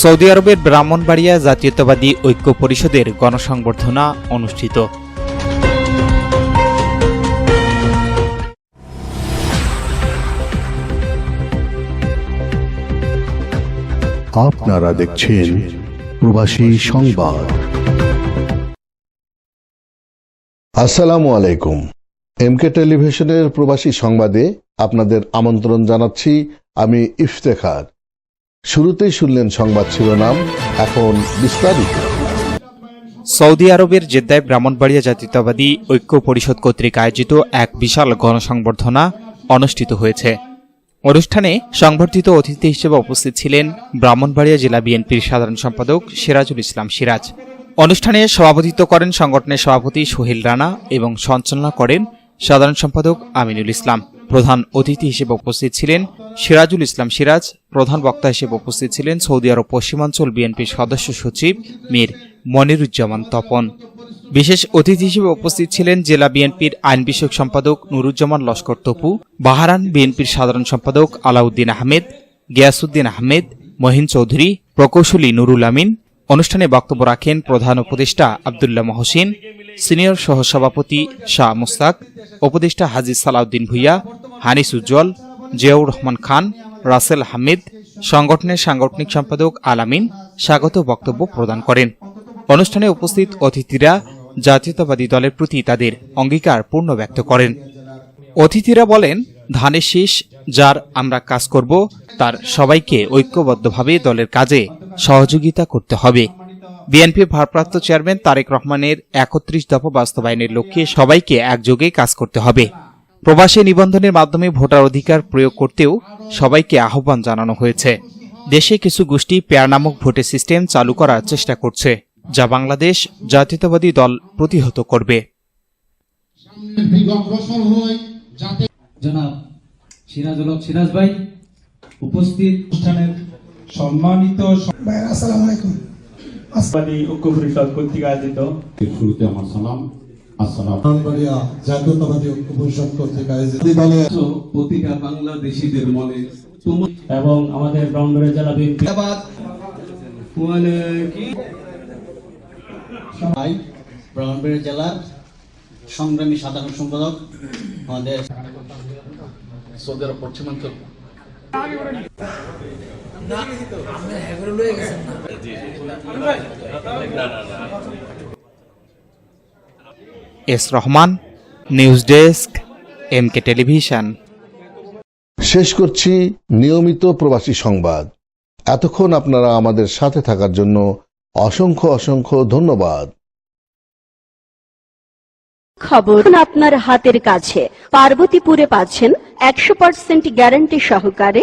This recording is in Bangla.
সৌদি আরবের ব্রাহ্মণবাড়িয়া জাতীয়তাবাদী ঐক্য পরিষদের গণসংবর্ধনা অনুষ্ঠিত। আপনারা দেখছেন প্রবাসী সংবাদ। আসসালামু আলাইকুম। এমকে টেলিভিশনের প্রবাসী সংবাদে আপনাদের আমন্ত্রণ জানাচ্ছি আমি ইফতেখার। শুরুতেই শুনলেন সংবাদ শিরোনাম, এখন বিস্তারিত। সৌদি আরবের জেদ্দায় ব্রাহ্মণবাড়িয়া জাতীয়তাবাদী ঐক্য পরিষদ কর্তৃক আয়োজিত এক বিশাল গণসংবর্ধনা অনুষ্ঠিত হয়েছে। অনুষ্ঠানে সংবর্ধিত অতিথি হিসেবে উপস্থিত ছিলেন ব্রাহ্মণবাড়িয়া জেলা বিএনপির সাধারণ সম্পাদক সিরাজুল ইসলাম সিরাজ। অনুষ্ঠানে সভাপতিত্ব করেন সংগঠনের সভাপতি সোহেল রানা এবং সঞ্চালনা করেন সাধারণ সম্পাদক আমিনুল ইসলাম। প্রধান অতিথি হিসেবে উপস্থিত ছিলেন সিরাজুল ইসলাম সিরাজ, প্রধান বক্তা হিসেবে উপস্থিত ছিলেন সৌদি আরব পশ্চিমাঞ্চল বিএনপির সদস্য সচিব মীর মনিরুজ্জামান তপন। বিশেষ অতিথি হিসেবে উপস্থিত ছিলেন জেলা বিএনপির আইন বিষয়ক সম্পাদক নুরুজ্জামান লস্কর তপু বাহারান বিএনপির সাধারণ সম্পাদক আলাউদ্দিন আহমেদ গিয়াসুদ্দিন আহমেদ, মহিন চৌধুরী, প্রকৌশলী নুরুল আমিন। অনুষ্ঠানে বক্তব্য রাখেন প্রধান উপদেষ্টা আবদুল্লাহ মহসিন, সিনিয়র সহসভাপতি শাহ মুস্তাক, উপদেষ্টা হাজি সালাউদ্দিন ভুইয়া হানিস উজ্জ্বল, জিয়াউর রহমান খান, রাসেল হামিদ, সংগঠনের সাংগঠনিক সম্পাদক আলামিন স্বাগত বক্তব্য প্রদান করেন। অনুষ্ঠানে উপস্থিত অতিথিরা জাতীয়তাবাদী দলের প্রতি তাদের অঙ্গীকার পূর্ণ ব্যক্ত করেন। অতিথিরা বলেন, ধানের শীষ যার আমরা কাজ করব, তার সবাইকে ঐক্যবদ্ধভাবে দলের কাজে সহযোগিতা করতে হবে। বিএনপির ভারপ্রাপ্ত চেয়ারম্যান তারেক রহমানের একত্রিশ দফা বাস্তবায়নের লক্ষ্যে সবাইকে একযোগে কাজ করতে হবে। প্রবাসী নিবন্ধনের মাধ্যমে ভোটার অধিকার প্রয়োগ করতেও সবাইকে আহ্বান জানানো হয়েছে। দেশে কিছু গোষ্ঠী পেয়ার নামক ভোটের সিস্টেম চালু করার চেষ্টা করছে যা বাংলাদেশ জাতীয়তাবাদী দল প্রতিহত করবে। অগ্রসর হই যাতে জনাব সিরাজুল হক সিরাজ ভাই উপস্থিত অনুষ্ঠানের সম্মানিত ভাইয়া আসসালামু আলাইকুম। ঐক্য পরিষদ কর্তৃক আয়োজিত। শুরুতে আমার সালাম। প্রতিটা বাংলাদেশিদের মনে এবং আমাদের ব্রাহ্মণবাড়িয়া জেলা বিএনপি ভাই ব্রাহ্মণবাড়িয়া জেলার সংগ্রামী সাধারণ সম্পাদক আমাদের সৌদি আরব পশ্চিমাঞ্চল S Rahman news desk M K television. শেষ করছি নিয়মিত প্রবাসী সংবাদ। এতক্ষণ আপনারা আমাদের সাথে থাকার জন্য অসংখ্য অসংখ্য ধন্যবাদ। খবর আপনার হাতের কাছে। পার্বতীপুরে পাচ্ছেন একশো পার্সেন্ট গ্যারান্টি সহকারে